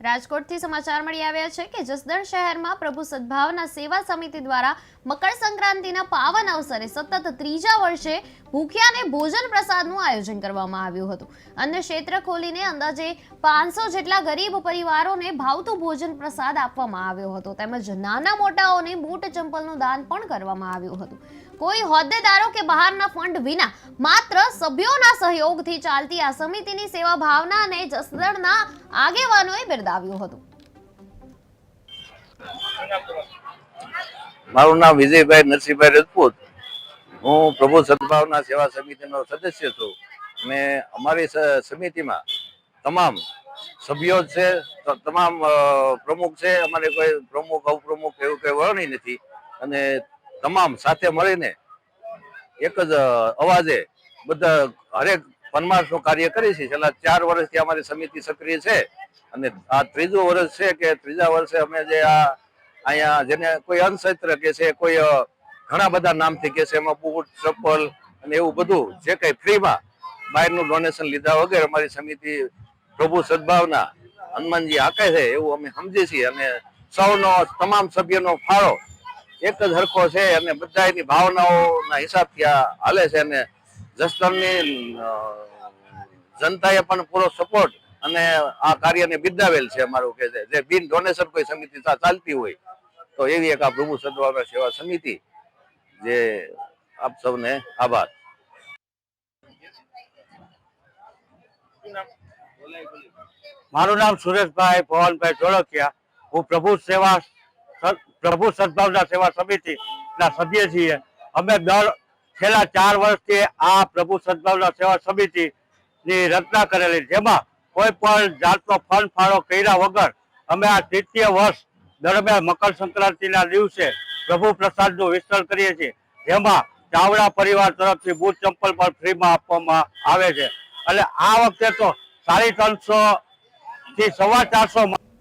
રાજકોટથી સમાચાર મળી આવ્યા છે કે જસદણ શહેરમાં પ્રભુ સદભાવના સેવા સમિતિ દ્વારા મકર સંક્રાંતિના પાવન અવસરે સતત ત્રીજા વર્ષે ભૂખ્યાને ભોજન પ્રસાદનું આયોજન કરવામાં આવ્યું હતું. અન્ય ક્ષેત્ર ખોલીને અંદાજે પાંચસો જેટલા ગરીબ પરિવારોને ભાવતું ભોજન પ્રસાદ આપવામાં આવ્યો હતો. તેમજ નાના મોટાઓને બૂટ ચંપલનું દાન પણ કરવામાં આવ્યું હતું. કોઈ હોદ્દેદારો કે બહારના ફંડ વિના માત્ર સભ્યોના સહયોગથી ચાલતી આ સમિતિની સેવા ભાવનાને જસદણના આગેવાનોએ બિરદાવ્યું હતું. મારું નામ વિજયભાઈ નરસિંહભાઈ રાજપૂત. હું પ્રભુ સદભાવના સેવા સમિતિનો સદસ્ય છું. અને અમારી સમિતિમાં તમામ સભ્યો છે તમામ પ્રમુખ છે, અમારે કોઈ પ્રમુખ, અવપ્રમુખ એવું કંઈ વરણી નથી. અને તમામ સાથે મળીને એક જ અવાજે બધા હરેક ફનમાસનું કાર્ય કરી છે છેલ્લા ચાર વર્ષથી અમારી સમિતિ સક્રિય છે. અને આ ત્રીજું વર્ષ છે કે ત્રીજા વર્ષે અમે જે આ, અહીંયા જેને કોઈ અંશત્ર કે છે, કોઈ ઘણા બધા નામથી કે છે, એમાં બૂટ, ચપ્પલ અને એવું બધું જે કંઈ ફ્રીમાં બહારનું ડોનેશન લીધા વગર અમારી સમિતિ પ્રભુ સદભાવના હનુમાનજી આકે છે, એવું અમે સમજીએ છીએ. અને સૌનો, તમામ સભ્યનો ફાળો એક જ હરખો છે અને બધાની ભાવનાઓના હિસાબથી આ હાલે છે અને જસદણની જનતાએ પણ પૂરો સપોર્ટ અને આ કાર્યને બિરદાવેલ છે અમારું કે છે જે બિન ડોનેશન કોઈ સમિતિ ચાલતી હોય, તો એવી એક આ પ્રભુ સદભાવના સેવા સમિતિ જે આપ સૌને આભાર. મારું નામ સુરેશભાઈ પવનભાઈ ધોળકિયા. હું પ્રભુ સેવા પ્રભુ સદભાવના સેવા સમિતિ ના સભ્ય છીએ. અમે દર છેલ્લા ચાર વર્ષથી આ પ્રભુ સદભાવના સેવા સમિતિ ની રચના કરેલી, જેમાં કોઈ પણ જાતનો ફંડ ફાળો કર્યા વગર અમે આ તૃતીય વર્ષ દરમિયાન મકર સંક્રાંતિના દિવસે પ્રભુ પ્રસાદનું વિસ્તરણ કરીએ છીએ, જેમાં ચાવડા પરિવાર તરફથી બૂટ ચંપલ પણ ફ્રીમાં આપવામાં આવે છે. એટલે આ વખતે તો સાડી ત્રણસો થી સવા ચારસો